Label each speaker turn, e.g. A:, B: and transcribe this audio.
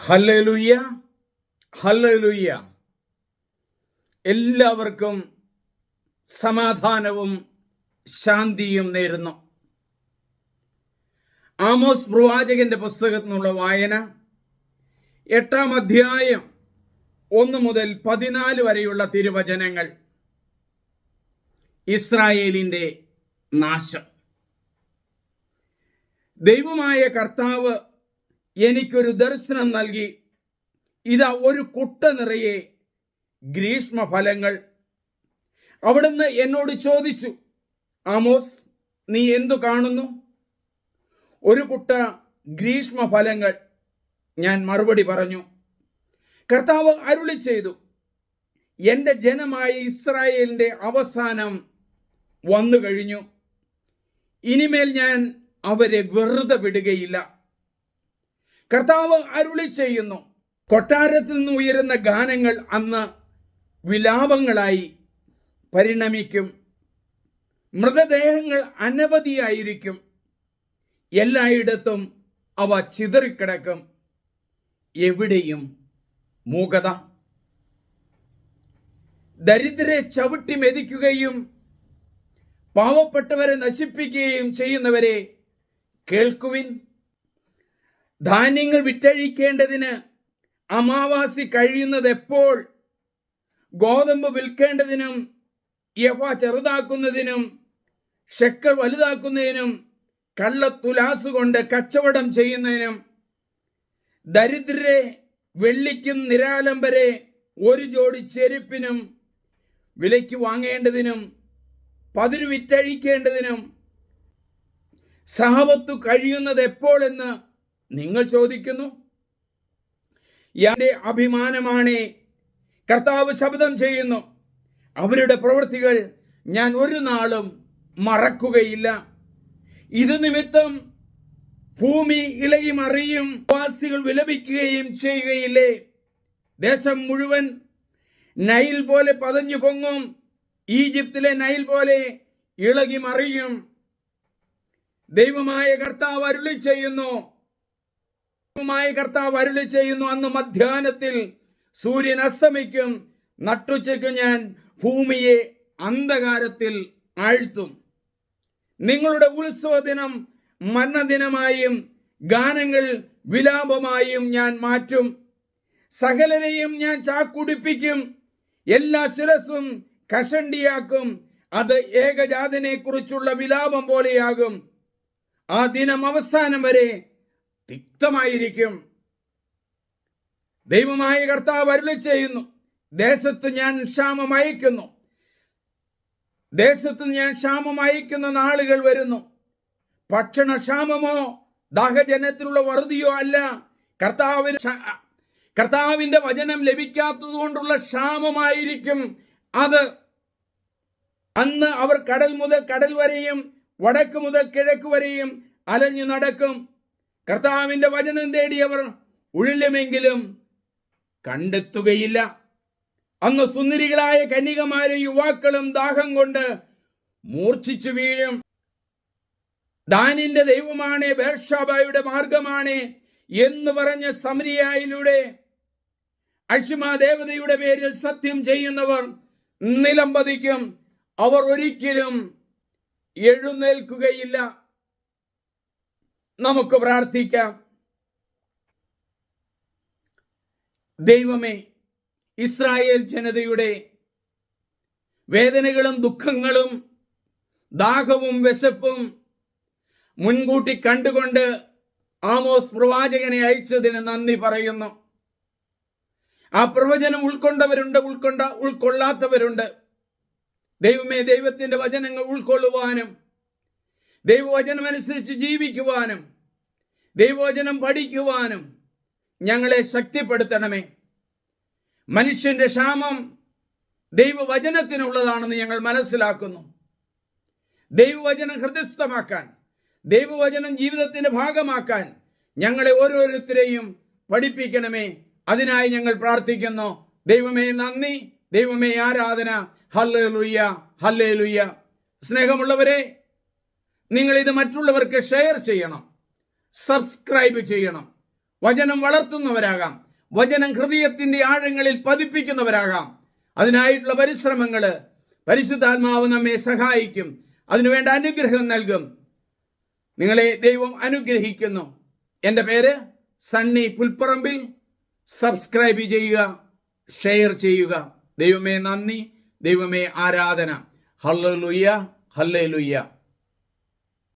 A: Hallelujah ഹല്ലുയ്യ എല്ലാവർക്കും സമാധാനവും ശാന്തിയും നേരുന്നു. ആമോസ് പ്രവാചകന്റെ പുസ്തകത്തിൽ നിന്നുള്ള വായന എട്ടാം അധ്യായം ഒന്ന് മുതൽ പതിനാല് വരെയുള്ള തിരുവചനങ്ങൾ. ഇസ്രായേലിന്റെ നാശം. ദൈവമായ കർത്താവ് എനിക്കൊരു ദർശനം നൽകി. ഇതാ ഒരു കുട്ട നിറയെ ഗ്രീഷ്മഫലങ്ങൾ. അവിടുന്ന് എന്നോട് ചോദിച്ചു ആമോസ് നീ എന്തു കാണുന്നു? ഒരു കുട്ട ഗ്രീഷ്മഫലങ്ങൾ ഞാൻ മറുപടി പറഞ്ഞു. കർത്താവ് അരുളി ചെയ്തു എന്റെ ജനമായ ഇസ്രായേലിന്റെ അവസാനം വന്നു കഴിഞ്ഞു ഇനിമേൽ ഞാൻ അവരെ വെറുതെ വിടുകയില്ല. കർത്താവ് അരുളി ചെയ്യുന്നു. കൊട്ടാരത്തിൽ നിന്ന് ഉയരുന്ന ഗാനങ്ങൾ അന്ന് വിലാപങ്ങളായി പരിണമിക്കും. മൃതദേഹങ്ങൾ അനവധിയായിരിക്കും. എല്ലായിടത്തും അവ ചിതറിക്കിടക്കും. എവിടെയും മൂകത. ദരിദ്രരെ ചവിട്ടി മെതിക്കുകയും പാവപ്പെട്ടവരെ നശിപ്പിക്കുകയും ചെയ്യുന്നവരെ കേൾക്കുവിൻ. ധാന്യങ്ങൾ വിറ്റഴിക്കേണ്ടതിന് അമാവാസി കഴിയുന്നത് എപ്പോൾ ഗോതമ്പ് വിൽക്കേണ്ടതിനും യഫ ചെറുതാക്കുന്നതിനും ഷെക്കർ വലുതാക്കുന്നതിനും കള്ളത്തുലാസ് കൊണ്ട് കച്ചവടം ചെയ്യുന്നതിനും ദരിദ്രരെ വെള്ളിക്കും നിരാലംബരെ ഒരു ജോഡി ചെരുപ്പിനും വിലയ്ക്ക് വാങ്ങേണ്ടതിനും പതിരു വിറ്റഴിക്കേണ്ടതിനും സഹവത്തു കഴിയുന്നത് എപ്പോഴെന്ന് നിങ്ങൾ ചോദിക്കുന്നു. എന്റെ അഭിമാനമാണ്. കർത്താവ് ശബ്ദം ചെയ്യുന്നു. അവരുടെ പ്രവൃത്തികൾ ഞാൻ ഒരു നാളും മറക്കുകയില്ല. ഇത് നിമിത്തം ഭൂമി ഇളകി അറിയും വാസികൾ വിലപിക്കുകയും ചെയ്യുകയില്ലേ? ദേശം മുഴുവൻ നൈൽ പോലെ പതഞ്ഞു പൊങ്ങും. ഈജിപ്തിലെ നൈൽ പോലെ ഇളകി മറിയും. ദൈവമായ കർത്താവ് അരുളി ചെയ്യുന്നു ദൈവമായ കർത്താവ് അരുളി ചെയ്യുന്നു. അന്ന് മധ്യാഹ്നത്തിൽ സൂര്യൻ അസ്തമിക്കും. നട്ടുച്ചയ്ക്ക് ഞാൻ ഭൂമിയെ അന്ധകാരത്തിൽ ആഴ്ത്തും. നിങ്ങളുടെ ഉത്സവ ദിനം മരണദിനമായും ഗാനങ്ങൾ വിലാപമായും ഞാൻ മാറ്റും. സകലരെയും ഞാൻ ചാക്കുടിപ്പിക്കും. എല്ലാ ശിരസും കഷണ്ടിയാക്കും. അത് ഏകജാതിനെ കുറിച്ചുള്ള വിലാപം പോലെയാകും. ആ ദിനം അവസാനം വരെ തിക്തമായിരിക്കും. ദൈവമായ കർത്താവ് അരുളി ചെയ്യുന്നു. ദേശത്ത് ഞാൻ ക്ഷാമം അയക്കുന്നു. ദേശത്ത് ഞാൻ ക്ഷാമം അയക്കുന്ന നാളുകൾ വരുന്നു. ഭക്ഷണക്ഷാമമോ ദാഹജനത്തിലുള്ള വറുതിയോ അല്ല. കർത്താവിന് കർത്താവിന്റെ വചനം ലഭിക്കാത്തത് കൊണ്ടുള്ള ക്ഷാമമായിരിക്കും അത്. അന്ന് അവർ കടൽ മുതൽ കടൽ വരെയും വടക്ക് മുതൽ കിഴക്ക് വരെയും അലഞ്ഞു നടക്കും. കർത്താവിന്റെ വചനം തേടിയവർ ഉഴലുമെങ്കിലും കണ്ടെത്തുകയില്ല. അന്ന് സുന്ദരികളായ കന്യകമാരും യുവാക്കളും ദാഹം കൊണ്ട് മൂർച്ഛിച്ചു വീഴും. ദാനിന്റെ ദൈവമാണ് ബേർഷാബായുടെ മാർഗമാണ് എന്ന് പറഞ്ഞ സമരിയായിലൂടെ അഷിമ ദേവതയുടെ പേരിൽ സത്യം ചെയ്യുന്നവർ നിലംപതിക്കും അവർ ഒരിക്കലും എഴുന്നേൽക്കുകയില്ല. നമുക്ക് പ്രാർത്ഥിക്കാം. ദൈവമേ ഇസ്രായേൽ ജനതയുടെ വേദനകളും ദുഃഖങ്ങളും ദാഹവും വിശപ്പും മുൻകൂട്ടി കണ്ടുകൊണ്ട് ആമോസ് പ്രവാചകനെ അയച്ചതിന് നന്ദി പറയുന്നു. ആ പ്രവചനം ഉൾക്കൊണ്ടവരുണ്ട് ഉൾക്കൊണ്ട ഉൾക്കൊള്ളാത്തവരുണ്ട്. ദൈവമേ ദൈവത്തിന്റെ വചനങ്ങൾ ഉൾക്കൊള്ളുവാനും ദൈവവചനം അനുസരിച്ച് ജീവിക്കുവാനും ദൈവവചനം പഠിക്കുവാനും ഞങ്ങളെ ശക്തിപ്പെടുത്തണമേ. മനുഷ്യന്റെ ക്ഷാമം ദൈവവചനത്തിനുള്ളതാണെന്ന് ഞങ്ങൾ മനസ്സിലാക്കുന്നു. ദൈവവചനം ഹൃദയസ്ഥമാക്കാൻ ദൈവവചനം ജീവിതത്തിന്റെ ഭാഗമാക്കാൻ ഞങ്ങളെ ഓരോരുത്തരെയും പഠിപ്പിക്കണമേ. അതിനായി ഞങ്ങൾ പ്രാർത്ഥിക്കുന്നു. ദൈവമേ നന്ദി ദൈവമേ ആരാധന. ഹല്ലേ ലുയ്യ ഹല്ലേ ലുയ്യ സ്നേഹമുള്ളവരെ നിങ്ങൾ ഇത് മറ്റുള്ളവർക്ക് ഷെയർ ചെയ്യണം. സബ്സ്ക്രൈബ് ചെയ്യണം. വചനം വളർത്തുന്നവരാകാം. വചനം ഹൃദയത്തിന്റെ ആഴങ്ങളിൽ പതിപ്പിക്കുന്നവരാകാം. അതിനായിട്ടുള്ള പരിശ്രമങ്ങൾ പരിശുദ്ധാത്മാവ് നമ്മെ സഹായിക്കും. അതിനുവേണ്ട അനുഗ്രഹം നൽകും. നിങ്ങളെ ദൈവം അനുഗ്രഹിക്കുന്നു. എന്റെ പേര് സണ്ണി പുൽപ്പറമ്പിൽ. സബ്സ്ക്രൈബ് ചെയ്യുക ഷെയർ ചെയ്യുക. ദൈവമേ നന്ദി ദൈവമേ ആരാധന. Hallelujah hallelujah.